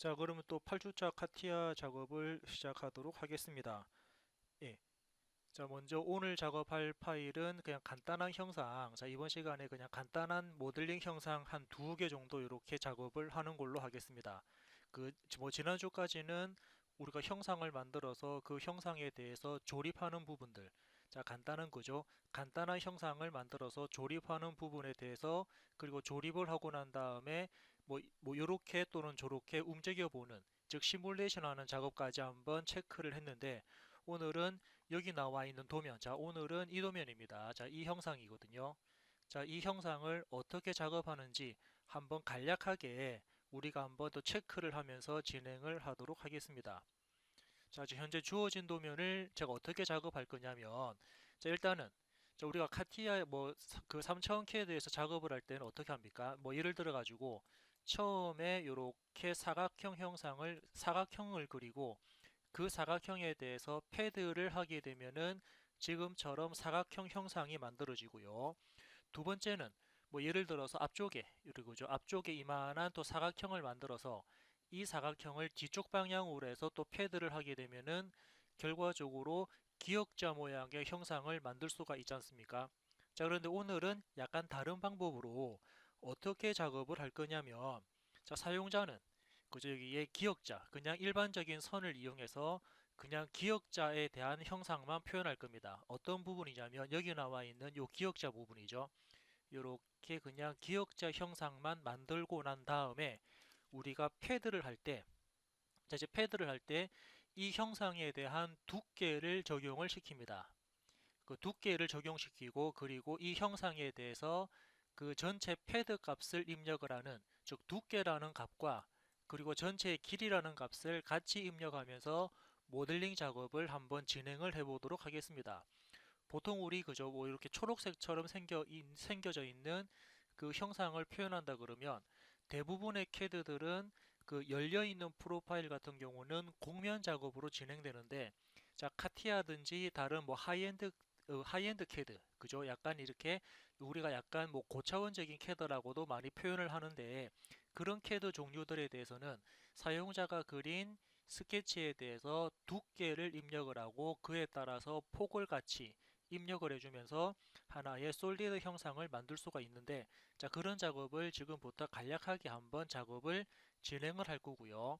자, 그러면 또 8주차 카티아 작업을 시작하도록 하겠습니다. 예. 자, 먼저 오늘 작업할 파일은 그냥 간단한 형상. 자, 이번 시간에 그냥 간단한 모델링 형상 한 두 개 정도 이렇게 작업을 하는 걸로 하겠습니다. 그, 뭐, 지난주까지는 우리가 형상을 만들어서 그 형상에 대해서 조립하는 부분들. 자, 간단한 거죠. 간단한 형상을 만들어서 조립하는 부분에 대해서 그리고 조립을 하고 난 다음에 뭐, 뭐 요렇게 또는 저렇게 움직여 보는 즉 시뮬레이션 하는 작업까지 한번 체크를 했는데 오늘은 여기 나와 있는 도면 자 오늘은 이 도면입니다. 자 이 형상이거든요. 자 이 형상을 어떻게 작업하는지 한번 간략하게 우리가 한번 더 체크를 하면서 진행을 하도록 하겠습니다. 자 지금 현재 주어진 도면을 제가 어떻게 작업할 거냐면 자 일단은 자 우리가 카티아 뭐그 3000 캐드에서 작업을 할 때는 어떻게 합니까? 뭐 예를 들어 가지고 처음에 이렇게 사각형 형상을 사각형을 그리고 그 사각형에 대해서 패드를 하게 되면은 지금처럼 사각형 형상이 만들어지고요. 두 번째는 뭐 예를 들어서 앞쪽에 그리고죠 앞쪽에 이만한 또 사각형을 만들어서 이 사각형을 뒤쪽 방향으로 해서 또 패드를 하게 되면은 결과적으로 기역자 모양의 형상을 만들 수가 있지 않습니까? 자 그런데 오늘은 약간 다른 방법으로 어떻게 작업을 할 거냐면 자 사용자는 그저 여기에 기역자 그냥 일반적인 선을 이용해서 그냥 기역자에 대한 형상만 표현할 겁니다. 어떤 부분이냐면 여기 나와 있는 요 기역자 부분이죠. 이렇게 그냥 기역자 형상만 만들고 난 다음에 우리가 패드를 할 때, 자 이제 패드를 할 때 이 형상에 대한 두께를 적용을 시킵니다. 그 두께를 적용시키고 그리고 이 형상에 대해서 그 전체 패드 값을 입력을 하는 즉 두께라는 값과 그리고 전체의 길이라는 값을 같이 입력하면서 모델링 작업을 한번 진행을 해 보도록 하겠습니다. 보통 우리 그저 뭐 이렇게 초록색처럼 생겨 생겨져 있는 그 형상을 표현한다 그러면 대부분의 캐드들은 그 열려 있는 프로파일 같은 경우는 곡면 작업으로 진행되는데 자 카티아든지 다른 뭐 하이엔드 어, 하이엔드 캐드. 그죠? 약간 이렇게 우리가 약간 뭐 고차원적인 캐드라고도 많이 표현을 하는데 그런 캐드 종류들에 대해서는 사용자가 그린 스케치에 대해서 두께를 입력을 하고 그에 따라서 폭을 같이 입력을 해주면서 하나의 솔리드 형상을 만들 수가 있는데 자 그런 작업을 지금부터 간략하게 한번 작업을 진행을 할 거고요.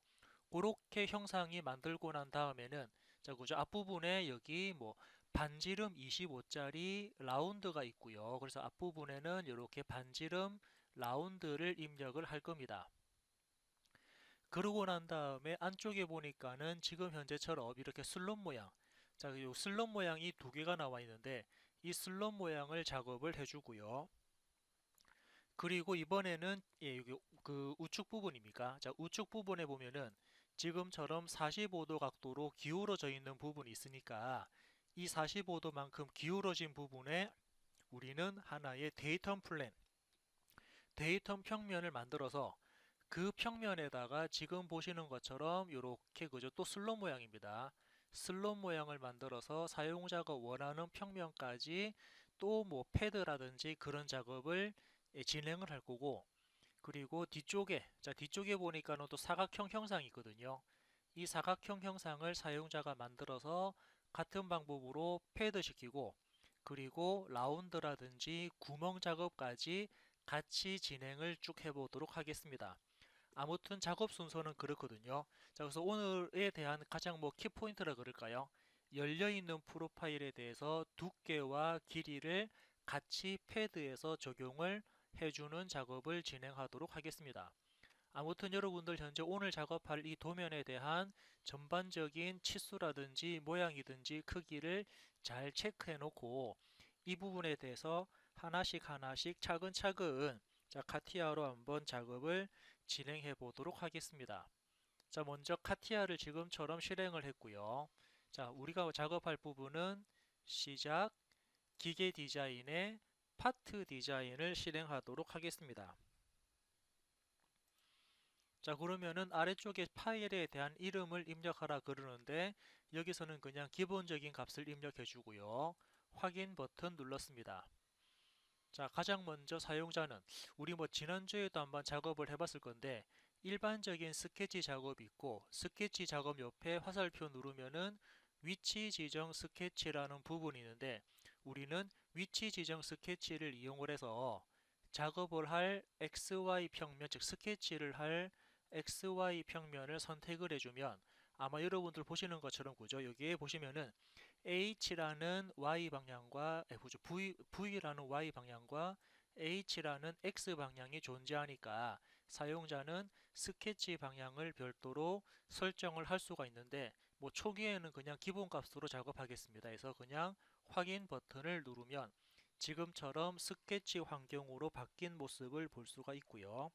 그렇게 형상이 만들고 난 다음에는 자 그죠? 앞부분에 여기 뭐 반지름 25짜리 라운드가 있고요. 그래서 앞부분에는 이렇게 반지름 라운드를 입력을 할 겁니다. 그러고 난 다음에 안쪽에 보니까는 지금 현재처럼 이렇게 슬롯 모양 자, 이 슬롯 모양이 두 개가 나와 있는데 이 슬롯 모양을 작업을 해주고요. 그리고 이번에는 예, 여기 그 우측 부분입니까? 자, 우측 부분에 보면은 지금처럼 45도 각도로 기울어져 있는 부분이 있으니까 이 45도만큼 기울어진 부분에 우리는 하나의 데이텀 플랜, 데이텀 평면을 만들어서 그 평면에다가 지금 보시는 것처럼 이렇게 그죠 또 슬롯 모양입니다. 슬롯 모양을 만들어서 사용자가 원하는 평면까지 또 뭐 패드라든지 그런 작업을 예, 진행을 할 거고 그리고 뒤쪽에 자 뒤쪽에 보니까는 또 사각형 형상이 있거든요. 이 사각형 형상을 사용자가 만들어서 같은 방법으로 패드 시키고 그리고 라운드라든지 구멍 작업까지 같이 진행을 쭉 해보도록 하겠습니다. 아무튼 작업 순서는 그렇거든요. 자, 그래서 오늘에 대한 가장 뭐 키포인트라 그럴까요? 열려있는 프로파일에 대해서 두께와 길이를 같이 패드에서 적용을 해주는 작업을 진행하도록 하겠습니다. 아무튼 여러분들 현재 오늘 작업할 이 도면에 대한 전반적인 치수라든지 모양이든지 크기를 잘 체크해 놓고 이 부분에 대해서 하나씩 하나씩 차근차근 자 카티아로 한번 작업을 진행해 보도록 하겠습니다. 자 먼저 카티아를 지금처럼 실행을 했고요. 자 우리가 작업할 부분은 시작 기계 디자인의 파트 디자인을 실행하도록 하겠습니다. 자 그러면은 아래쪽에 파일에 대한 이름을 입력하라 그러는데 여기서는 그냥 기본적인 값을 입력해 주고요. 확인 버튼 눌렀습니다. 자 가장 먼저 사용자는 우리 뭐 지난주에도 한번 작업을 해봤을 건데 일반적인 스케치 작업이 있고 스케치 작업 옆에 화살표 누르면은 위치 지정 스케치라는 부분이 있는데 우리는 위치 지정 스케치를 이용을 해서 작업을 할 XY 평면 즉 스케치를 할 XY 평면을 선택을 해주면 아마 여러분들 보시는 것처럼 그죠 여기에 보시면은 H라는 Y 방향과 V, V라는 Y 방향과 H라는 X 방향이 존재하니까 사용자는 스케치 방향을 별도로 설정을 할 수가 있는데 뭐 초기에는 그냥 기본값으로 작업하겠습니다. 해서 그냥 확인 버튼을 누르면 지금처럼 스케치 환경으로 바뀐 모습을 볼 수가 있고요.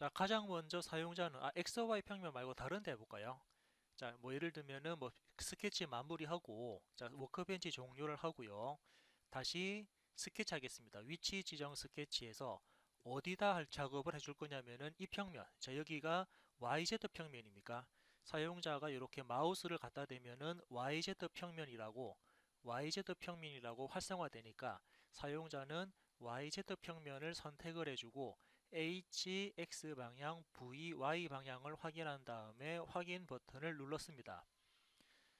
자, 가장 먼저 사용자는 아, XY 평면 말고 다른 데 해볼까요? 자, 뭐 예를 들면은 뭐 스케치 마무리하고 자, 워크벤치 종료를 하고요. 다시 스케치 하겠습니다. 위치 지정 스케치에서 어디다 할 작업을 해줄 거냐면은 이 평면. 자, 여기가 YZ 평면입니까? 사용자가 이렇게 마우스를 갖다 대면은 YZ 평면이라고 YZ 평면이라고 활성화되니까 사용자는 YZ 평면을 선택을 해주고 H, X 방향, V, Y 방향을 확인한 다음에 확인 버튼을 눌렀습니다.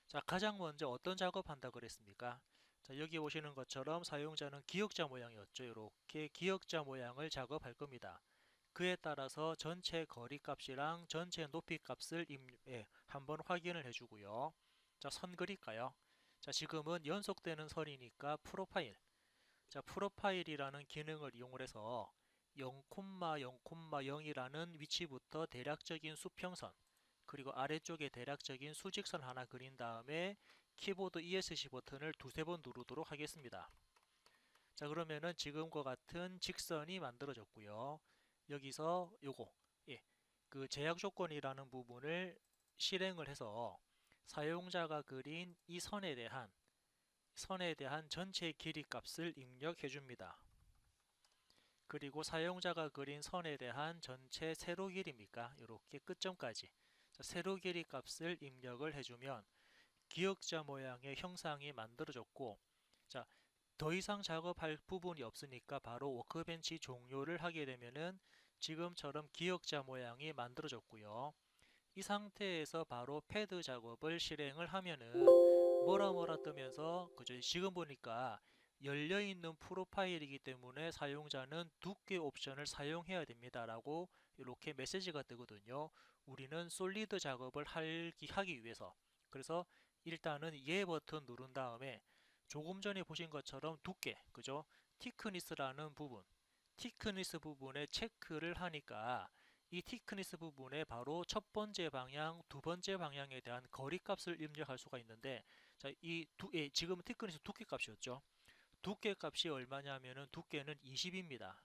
자, 가장 먼저 어떤 작업한다 그랬습니까? 자, 여기 보시는 것처럼 사용자는 기억자 모양이었죠. 이렇게 기억자 모양을 작업할 겁니다. 그에 따라서 전체 거리 값이랑 전체 높이 값을 임, 예, 한번 확인을 해주고요. 자, 선 그릴까요? 자, 지금은 연속되는 선이니까 프로파일. 자, 프로파일이라는 기능을 이용을 해서 0,0,0이라는 위치부터 대략적인 수평선 그리고 아래쪽에 대략적인 수직선 하나 그린 다음에 키보드 ESC 버튼을 두세 번 누르도록 하겠습니다. 자 그러면은 지금과 같은 직선이 만들어졌고요. 여기서 요거 예, 그 제약 조건이라는 부분을 실행을 해서 사용자가 그린 이 선에 대한 선에 대한 전체 길이 값을 입력해 줍니다. 그리고 사용자가 그린 선에 대한 전체 세로 길이입니까? 이렇게 끝점까지 세로 길이 값을 입력을 해주면 기억자 모양의 형상이 만들어졌고 자, 더 이상 작업할 부분이 없으니까 바로 워크벤치 종료를 하게 되면은 지금처럼 기억자 모양이 만들어졌고요. 이 상태에서 바로 패드 작업을 실행을 하면은 뭐라 뭐라 뜨면서 그죠? 지금 보니까 열려있는 프로파일이기 때문에 사용자는 두께 옵션을 사용해야 됩니다 라고 이렇게 메시지가 뜨거든요. 우리는 솔리드 작업을 하기 위해서. 그래서 일단은 예 버튼 누른 다음에 조금 전에 보신 것처럼 두께 그죠? 티크니스라는 부분. 티크니스 부분에 체크를 하니까 이 티크니스 부분에 바로 첫 번째 방향, 두 번째 방향에 대한 거리 값을 입력할 수가 있는데 자, 이 두, 예, 지금은 티크니스 두께 값이었죠. 두께 값이 얼마냐면은 두께는 20입니다.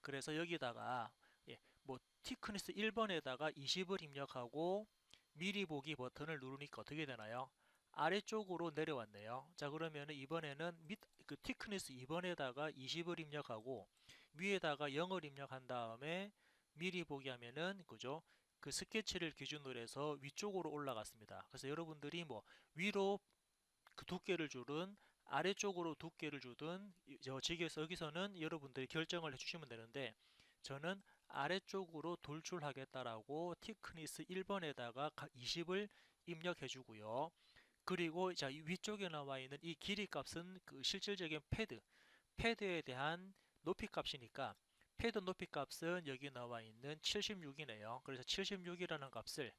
그래서 여기다가 예, 뭐 티크니스 1번에다가 20을 입력하고 미리 보기 버튼을 누르니까 어떻게 되나요? 아래쪽으로 내려왔네요. 자 그러면은 이번에는 밑, 그 티크니스 2번에다가 20을 입력하고 위에다가 0을 입력한 다음에 미리 보기 하면은 그죠? 그 스케치를 기준으로 해서 위쪽으로 올라갔습니다. 그래서 여러분들이 뭐 위로 그 두께를 줄은 아래쪽으로 두께를 주든 저지에서 여기서는 여러분들이 결정을 해주시면 되는데 저는 아래쪽으로 돌출하겠다라고 티크니스 1번에다가 20을 입력해 주고요. 그리고 자 위쪽에 나와 있는 이 길이 값은 그 실질적인 패드 패드에 대한 높이 값이니까 패드 높이 값은 여기 나와 있는 76이네요. 그래서 76이라는 값을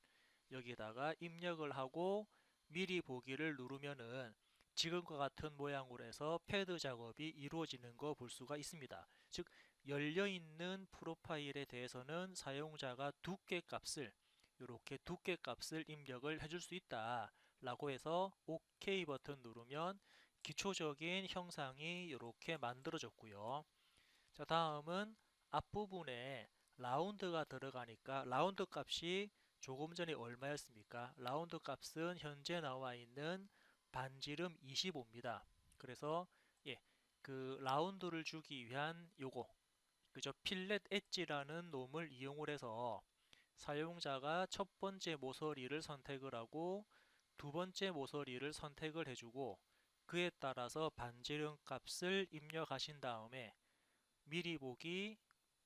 여기다가 입력을 하고 미리 보기를 누르면은 지금과 같은 모양으로 해서 패드 작업이 이루어지는 거 볼 수가 있습니다. 즉 열려있는 프로파일에 대해서는 사용자가 두께 값을 이렇게 두께 값을 입력을 해줄 수 있다 라고 해서 OK 버튼 누르면 기초적인 형상이 이렇게 만들어졌고요. 자 다음은 앞부분에 라운드가 들어가니까 라운드 값이 조금 전에 얼마였습니까? 라운드 값은 현재 나와 있는 반지름 25입니다. 그래서 예, 그 라운드를 주기 위한 요거 그죠? 필렛 엣지라는 놈을 이용을 해서 사용자가 첫 번째 모서리를 선택을 하고 두 번째 모서리를 선택을 해주고 그에 따라서 반지름 값을 입력하신 다음에 미리 보기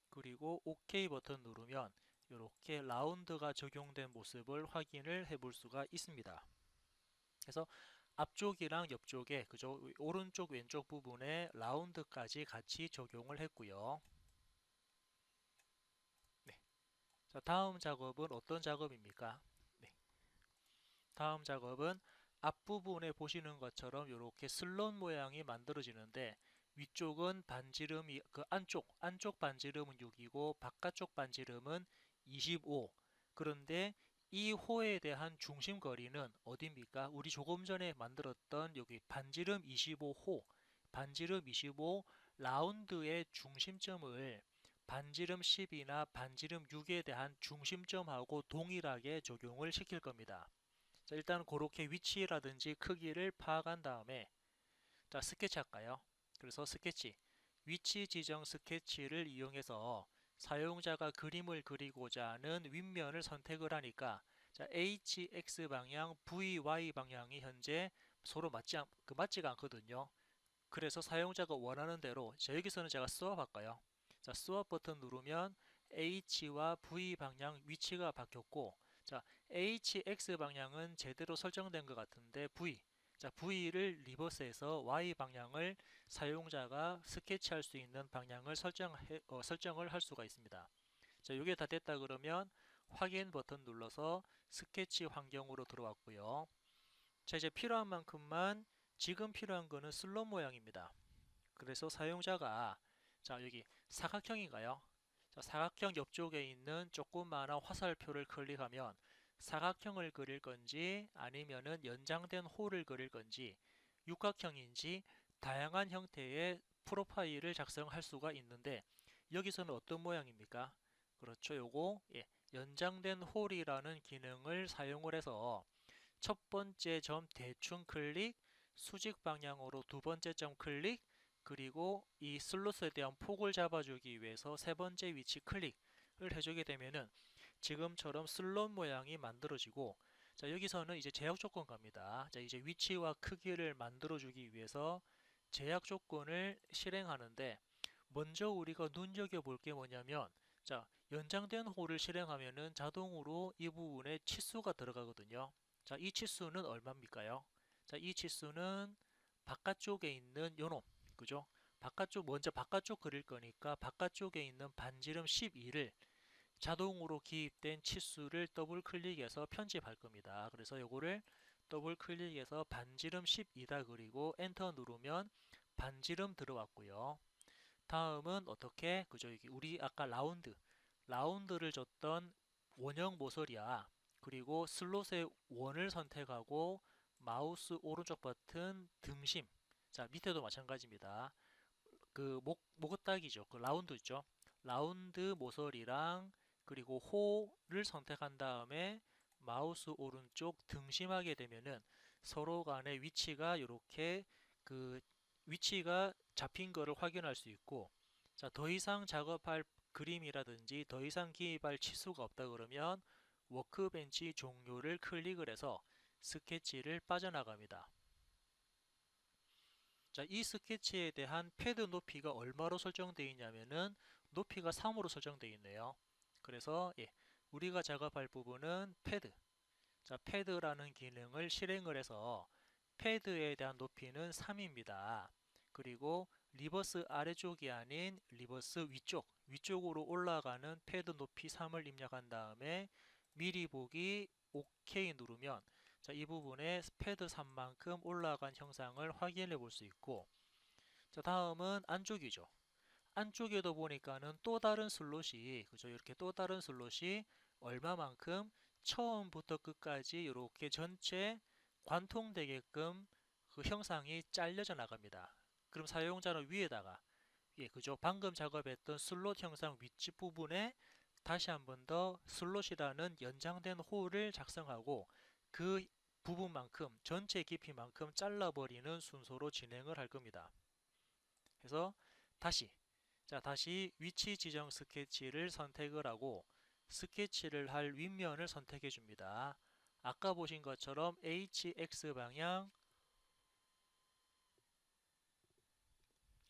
그리고 OK 버튼 누르면 이렇게 라운드가 적용된 모습을 확인을 해 볼 수가 있습니다. 그래서 앞쪽이랑 옆쪽에 그죠 오른쪽 왼쪽 부분에 라운드까지 같이 적용을 했고요. 네. 자 다음 작업은 어떤 작업입니까? 네. 다음 작업은 앞부분에 보시는 것처럼 이렇게 슬롯 모양이 만들어지는데 위쪽은 반지름이 그 안쪽 안쪽 반지름은 6이고 바깥쪽 반지름은 25 그런데 이 호에 대한 중심 거리는 어디입니까? 우리 조금 전에 만들었던 여기 반지름 25호 반지름 25 라운드의 중심점을 반지름 10이나 반지름 6에 대한 중심점하고 동일하게 적용을 시킬 겁니다. 자, 일단 그렇게 위치라든지 크기를 파악한 다음에 자 스케치 할까요? 그래서 스케치 위치 지정 스케치를 이용해서 사용자가 그림을 그리고자 하는 윗면을 선택을 하니까 자, HX 방향, VY 방향이 현재 서로 맞지 않, 그 맞지가 않거든요. 그래서 사용자가 원하는 대로 자, 여기서는 제가 스왑 할까요? 자, 스왑 버튼 누르면 H와 V 방향 위치가 바뀌었고 자, HX 방향은 제대로 설정된 것 같은데 V 자, V를 리버스해서 Y 방향을 사용자가 스케치할 수 있는 방향을 설정 어, 설정을 할 수가 있습니다. 자, 이게 다 됐다 그러면 확인 버튼 눌러서 스케치 환경으로 들어왔고요. 자, 이제 필요한 만큼만 지금 필요한 거는 슬롯 모양입니다. 그래서 사용자가 자, 여기 사각형인가요? 자, 사각형 옆쪽에 있는 조그마한 화살표를 클릭하면 사각형을 그릴 건지 아니면은 연장된 홀을 그릴 건지 육각형인지 다양한 형태의 프로파일을 작성할 수가 있는데 여기서는 어떤 모양입니까? 그렇죠. 요거 예, 연장된 홀이라는 기능을 사용을 해서 첫 번째 점 대충 클릭, 수직 방향으로 두 번째 점 클릭, 그리고 이 슬롯에 대한 폭을 잡아주기 위해서 세 번째 위치 클릭을 해주게 되면은 지금처럼 슬롯 모양이 만들어지고 자 여기서는 이제 제약 조건 갑니다. 자 이제 위치와 크기를 만들어주기 위해서 제약 조건을 실행하는데 먼저 우리가 눈여겨볼 게 뭐냐면 자 연장된 홀을 실행하면은 자동으로 이 부분에 치수가 들어가거든요. 자이 치수는 얼마입니까요? 자이 치수는 바깥쪽에 있는 요놈 그죠? 바깥쪽 먼저 바깥쪽 그릴 거니까 바깥쪽에 있는 반지름 12를 자동으로 기입된 치수를 더블 클릭해서 편집할 겁니다. 그래서 요거를 더블 클릭해서 반지름 12다 그리고 엔터 누르면 반지름 들어왔고요. 다음은 어떻게 그죠 여기 우리 아까 라운드 라운드를 줬던 원형 모서리야 그리고 슬롯의 원을 선택하고 마우스 오른쪽 버튼 등심 자 밑에도 마찬가지입니다. 그 목, 목딱이죠. 그 라운드 있죠. 라운드 모서리랑 그리고 호를 선택한 다음에 마우스 오른쪽 등심하게 되면은 서로 간의 위치가 이렇게 그 위치가 잡힌 거를 확인할 수 있고 자 더 이상 작업할 그림이라든지 더 이상 기입할 치수가 없다 그러면 워크벤치 종료를 클릭을 해서 스케치를 빠져나갑니다. 자, 이 스케치에 대한 패드 높이가 얼마로 설정되어 있냐면은 높이가 3으로 설정되어 있네요. 그래서 예, 우리가 작업할 부분은 패드. 자 패드라는 기능을 실행을 해서 패드에 대한 높이는 3입니다. 그리고 리버스 아래쪽이 아닌 리버스 위쪽 위쪽으로 올라가는 패드 높이 3을 입력한 다음에 미리 보기 OK 누르면 자, 이 부분에 패드 3만큼 올라간 형상을 확인해 볼 수 있고 자 다음은 안쪽이죠 안쪽에도 보니까는 또 다른 슬롯이 그죠? 이렇게 또 다른 슬롯이 얼마만큼 처음부터 끝까지 이렇게 전체 관통되게끔 그 형상이 잘려져 나갑니다. 그럼 사용자는 위에다가 예 그죠? 방금 작업했던 슬롯 형상 윗부분에 다시 한 번 더 슬롯이라는 연장된 홀을 작성하고 그 부분만큼 전체 깊이만큼 잘라버리는 순서로 진행을 할 겁니다. 그래서 다시 자 다시 위치 지정 스케치를 선택을 하고 스케치를 할 윗면을 선택해 줍니다. 아까 보신 것처럼 HX 방향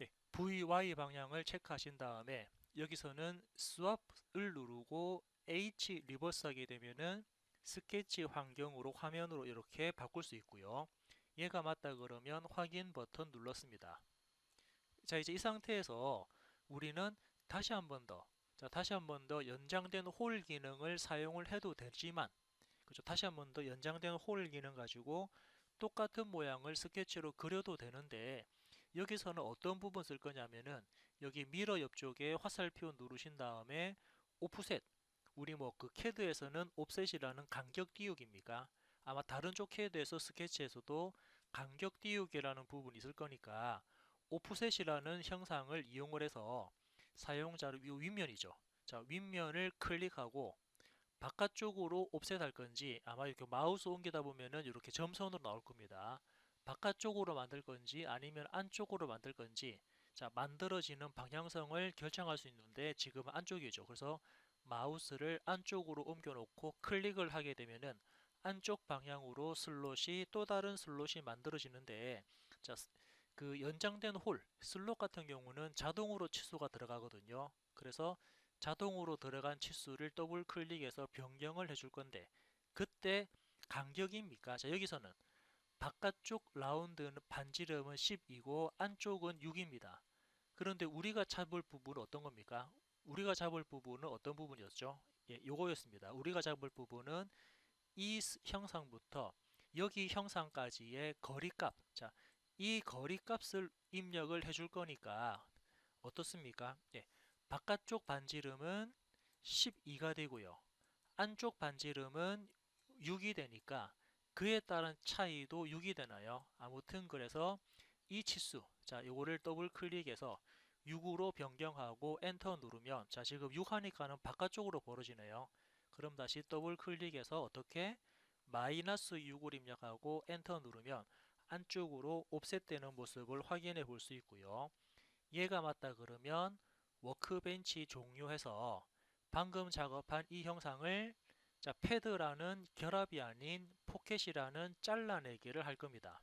예, VY 방향을 체크하신 다음에 여기서는 swap을 누르고 H 리버스 하게 되면은 스케치 환경으로 화면으로 이렇게 바꿀 수 있고요. 얘가 맞다 그러면 확인 버튼 눌렀습니다. 자 이제 이 상태에서 우리는 다시 한 번 더, 자 다시 한 번 더 연장된 홀 기능을 사용을 해도 되지만, 그죠? 다시 한 번 더 연장된 홀 기능 가지고 똑같은 모양을 스케치로 그려도 되는데 여기서는 어떤 부분 쓸 거냐면은 여기 미러 옆쪽에 화살표 누르신 다음에 오프셋 우리 뭐 그 캐드에서는 옵셋이라는 간격 띄우기입니까? 아마 다른 쪽 캐드에서 스케치에서도 간격 띄우기라는 부분이 있을 거니까 오프셋이라는 형상을 이용을 해서 사용자를 이 윗면이죠. 자, 윗면을 클릭하고 바깥쪽으로 옵셋 할 건지 아마 이렇게 마우스 옮기다 보면은 이렇게 점선으로 나올 겁니다. 바깥쪽으로 만들 건지 아니면 안쪽으로 만들 건지 자 만들어지는 방향성을 결정할 수 있는데 지금은 안쪽이죠. 그래서 마우스를 안쪽으로 옮겨 놓고 클릭을 하게 되면은 안쪽 방향으로 슬롯이 또 다른 슬롯이 만들어지는데 자, 그 연장된 홀 슬롯 같은 경우는 자동으로 치수가 들어가거든요. 그래서 자동으로 들어간 치수를 더블 클릭해서 변경을 해줄 건데 그때 간격입니까? 자 여기서는 바깥쪽 라운드는 반지름은 10이고 안쪽은 6입니다. 그런데 우리가 잡을 부분은 어떤 겁니까? 우리가 잡을 부분은 어떤 부분이었죠? 예, 요거였습니다. 우리가 잡을 부분은 이 형상부터 여기 형상까지의 거리값. 자, 이 거리 값을 입력을 해줄 거니까 어떻습니까? 예, 바깥쪽 반지름은 12가 되고요. 안쪽 반지름은 6이 되니까 그에 따른 차이도 6이 되나요? 아무튼 그래서 이 치수 자 요거를 더블 클릭해서 6으로 변경하고 엔터 누르면 자 지금 6 하니까는 바깥쪽으로 벌어지네요. 그럼 다시 더블 클릭해서 어떻게 마이너스 6을 입력하고 엔터 누르면 안쪽으로 옵셋되는 모습을 확인해 볼 수 있고요. 얘가 맞다 그러면 워크벤치 종료해서 방금 작업한 이 형상을 자, 패드라는 결합이 아닌 포켓이라는 잘라내기를 할 겁니다.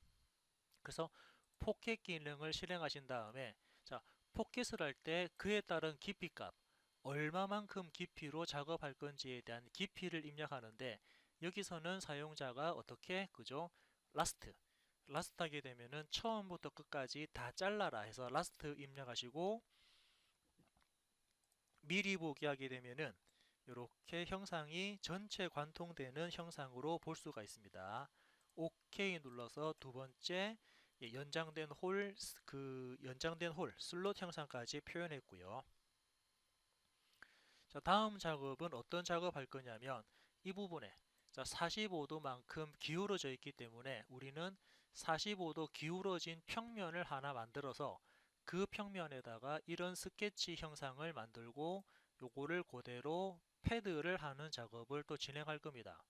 그래서 포켓 기능을 실행하신 다음에 자, 포켓을 할 때 그에 따른 깊이 값 얼마만큼 깊이로 작업할 건지에 대한 깊이를 입력하는데 여기서는 사용자가 어떻게 그죠? 라스트 라스트 하게 되면은 처음부터 끝까지 다 잘라라 해서 라스트 입력하시고 미리 보기 하게 되면은 이렇게 형상이 전체 관통되는 형상으로 볼 수가 있습니다. OK 눌러서 두 번째 예, 연장된 홀, 그 연장된 홀 슬롯 형상까지 표현했고요. 자, 다음 작업은 어떤 작업할 거냐면 이 부분에 자, 45도만큼 기울어져 있기 때문에 우리는 45도 기울어진 평면을 하나 만들어서 그 평면에다가 이런 스케치 형상을 만들고 요거를 그대로 패드를 하는 작업을 또 진행할 겁니다.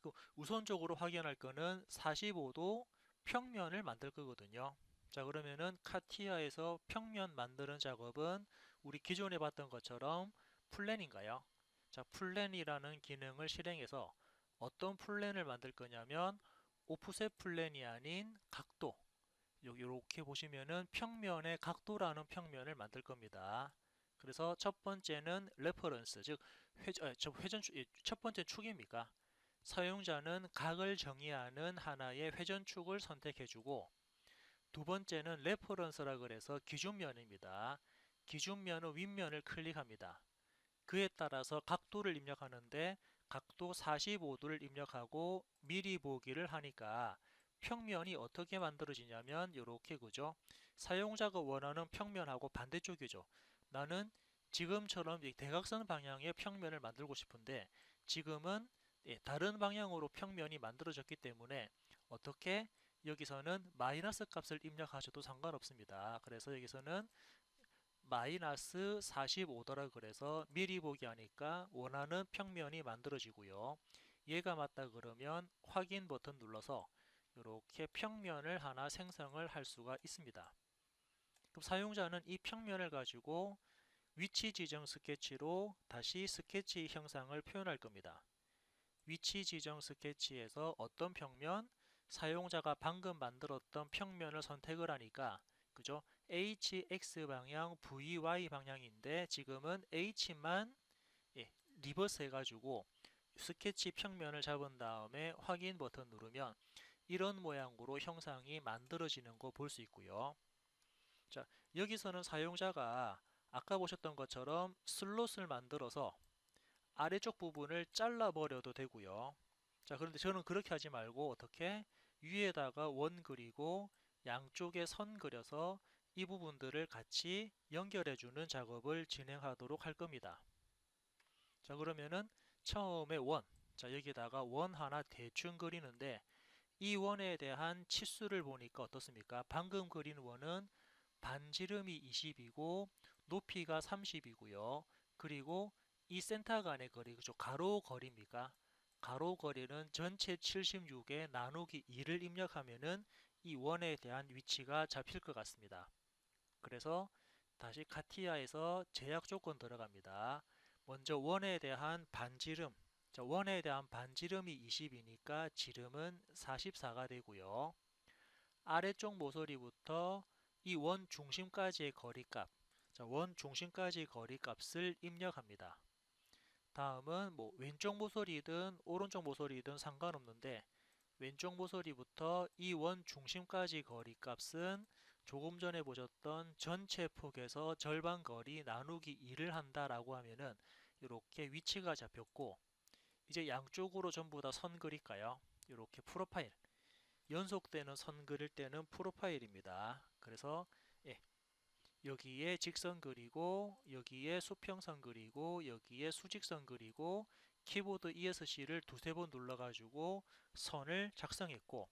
그 우선적으로 확인할 거는 45도 평면을 만들 거거든요. 자 그러면은 카티아에서 평면 만드는 작업은 우리 기존에 봤던 것처럼 플랜인가요? 자 플랜이라는 기능을 실행해서 어떤 플랜을 만들 거냐면 오프셋 플랜이 아닌 각도 이렇게 보시면은 평면의 각도라는 평면을 만들 겁니다. 그래서 첫 번째는 레퍼런스 즉 회전, 아, 회전 예, 첫 번째 축입니까? 사용자는 각을 정의하는 하나의 회전축을 선택해주고 두 번째는 레퍼런스라 그래서 기준면입니다. 기준면은 윗면을 클릭합니다. 그에 따라서 각도를 입력하는데 각도 45도를 입력하고 미리 보기를 하니까 평면이 어떻게 만들어지냐면 이렇게 그죠? 사용자가 원하는 평면하고 반대쪽이죠. 나는 지금처럼 대각선 방향의 평면을 만들고 싶은데 지금은 예, 다른 방향으로 평면이 만들어졌기 때문에 어떻게 여기서는 마이너스 값을 입력하셔도 상관없습니다. 그래서 여기서는 마이너스 45도라 그래서 미리 보기 하니까 원하는 평면이 만들어지고요. 얘가 맞다 그러면 확인 버튼 눌러서 이렇게 평면을 하나 생성을 할 수가 있습니다. 그럼 사용자는 이 평면을 가지고 위치 지정 스케치로 다시 스케치 형상을 표현할 겁니다. 위치 지정 스케치에서 어떤 평면? 사용자가 방금 만들었던 평면을 선택을 하니까 그죠? HX 방향, VY 방향인데 지금은 H만 예, 리버스 해가지고 스케치 평면을 잡은 다음에 확인 버튼 누르면 이런 모양으로 형상이 만들어지는 거 볼 수 있고요. 자, 여기서는 사용자가 아까 보셨던 것처럼 슬롯을 만들어서 아래쪽 부분을 잘라 버려도 되고요. 자, 그런데 저는 그렇게 하지 말고 어떻게 위에다가 원 그리고 양쪽에 선 그려서 이 부분들을 같이 연결해 주는 작업을 진행하도록 할 겁니다. 자, 그러면은 처음에 원. 자, 여기다가 원 하나 대충 그리는데 이 원에 대한 치수를 보니까 어떻습니까? 방금 그린 원은 반지름이 20이고 높이가 30이고요. 그리고 이 센터 간의 거리, 그죠? 가로 거리입니까? 가로 거리는 전체 76에 나누기 2를 입력하면은 이 원에 대한 위치가 잡힐 것 같습니다. 그래서 다시 카티아에서 제약 조건 들어갑니다. 먼저 원에 대한 반지름, 자, 원에 대한 반지름이 20이니까 지름은 44가 되고요. 아래쪽 모서리부터 이 원 중심까지의 거리값, 자, 원 중심까지 거리값을 입력합니다. 다음은 뭐 왼쪽 모서리든 오른쪽 모서리든 상관없는데 왼쪽 모서리부터 이 원 중심까지 거리값은 조금 전에 보셨던 전체 폭에서 절반 거리 나누기 2를 한다라고 하면은 이렇게 위치가 잡혔고 이제 양쪽으로 전부 다 선 그릴까요? 이렇게 프로파일 연속되는 선 그릴 때는 프로파일입니다. 그래서 예, 여기에 직선 그리고 여기에 수평선 그리고 여기에 수직선 그리고 키보드 ESC를 두세 번 눌러가지고 선을 작성했고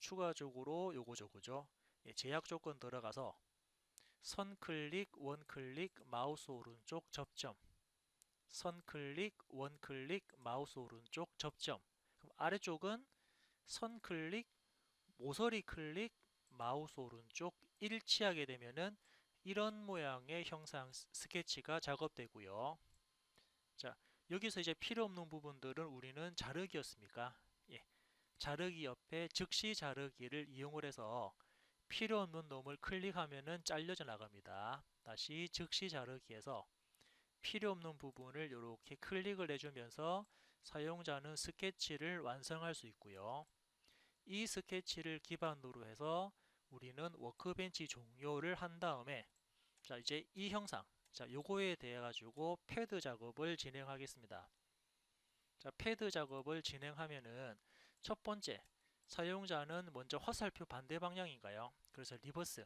추가적으로 요거 저거죠. 예, 제약 조건 들어가서 선 클릭, 원 클릭, 마우스 오른쪽 접점 선 클릭, 원 클릭, 마우스 오른쪽 접점 그럼 아래쪽은 선 클릭, 모서리 클릭, 마우스 오른쪽 일치하게 되면은 이런 모양의 형상 스케치가 작업되고요. 자, 여기서 이제 필요 없는 부분들은 우리는 자르기였습니까? 예. 자르기 옆에 즉시 자르기를 이용을 해서 필요 없는 놈을 클릭하면은 잘려져 나갑니다. 다시 즉시 자르기에서 필요 없는 부분을 이렇게 클릭을 해주면서 사용자는 스케치를 완성할 수 있고요. 이 스케치를 기반으로 해서 우리는 워크벤치 종료를 한 다음에 자 이제 이 형상 자 요거에 대해 가지고 패드 작업을 진행하겠습니다. 자 패드 작업을 진행하면은 첫 번째 사용자는 먼저 화살표 반대 방향인가요? 그래서 리버스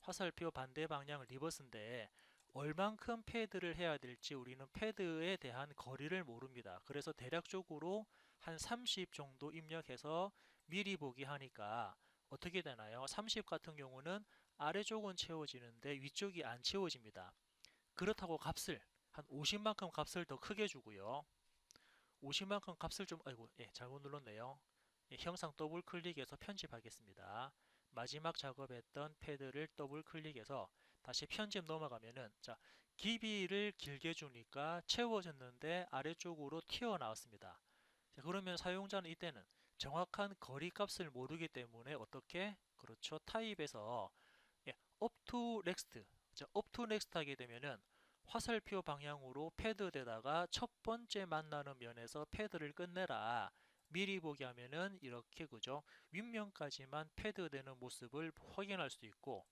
화살표 반대 방향 리버스인데 얼만큼 패드를 해야 될지 우리는 패드에 대한 거리를 모릅니다. 그래서 대략적으로 한 30 정도 입력해서 미리 보기 하니까 어떻게 되나요? 30 같은 경우는 아래쪽은 채워지는데 위쪽이 안 채워집니다. 그렇다고 값을 한 50만큼 값을 더 크게 주고요. 50만큼 값을 좀 아이고 예 잘못 눌렀네요. 예, 형상 더블 클릭해서 편집하겠습니다. 마지막 작업했던 패드를 더블 클릭해서 다시 편집 넘어가면은 자 길이를 길게 주니까 채워졌는데 아래쪽으로 튀어나왔습니다. 자, 그러면 사용자는 이때는 정확한 거리 값을 모르기 때문에 어떻게 그렇죠 타입에서 예, up to next 자, up to next 하게 되면은 화살표 방향으로 패드에다가 첫 번째 만나는 면에서 패드를 끝내라 미리 보기 하면은 이렇게 그죠? 윗면까지만 패드되는 모습을 확인할 수 있고.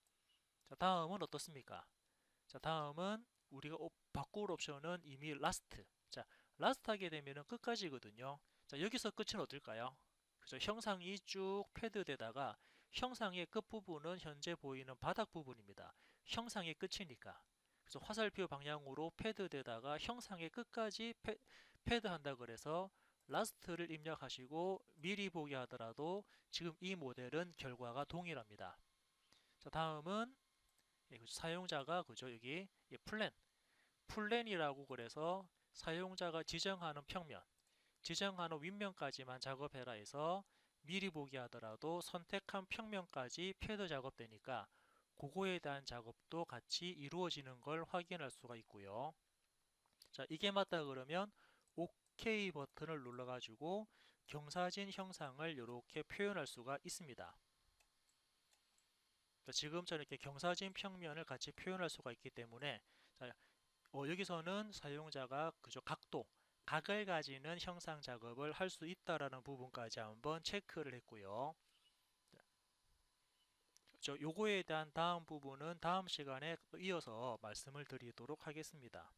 자 다음은 어떻습니까? 자 다음은 우리가 바꿀 옵션은 이미 last. 자 last 하게 되면은 끝까지거든요. 자 여기서 끝은 어떨까요? 그죠? 형상이 쭉 패드되다가 형상의 끝부분은 현재 보이는 바닥 부분입니다. 형상의 끝이니까. 그래서 화살표 방향으로 패드되다가 형상의 끝까지 패, 패드한다 그래서 라스트를 입력하시고 미리 보기 하더라도 지금 이 모델은 결과가 동일합니다. 자 다음은 예, 사용자가 그죠 여기 예, 플랜 플랜이라고 그래서 사용자가 지정하는 평면 지정하는 윗면까지만 작업해라 해서 미리 보기 하더라도 선택한 평면까지 패드 작업되니까 그거에 대한 작업도 같이 이루어지는 걸 확인할 수가 있고요. 자 이게 맞다 그러면 OK 버튼을 눌러가지고 경사진 형상을 이렇게 표현할 수가 있습니다. 자, 지금처럼 이렇게 경사진 평면을 같이 표현할 수가 있기 때문에 자, 어, 여기서는 사용자가 그저 각도, 각을 가지는 형상 작업을 할 수 있다라는 부분까지 한번 체크를 했고요. 저 요거에 대한 다음 부분은 다음 시간에 또 이어서 말씀을 드리도록 하겠습니다.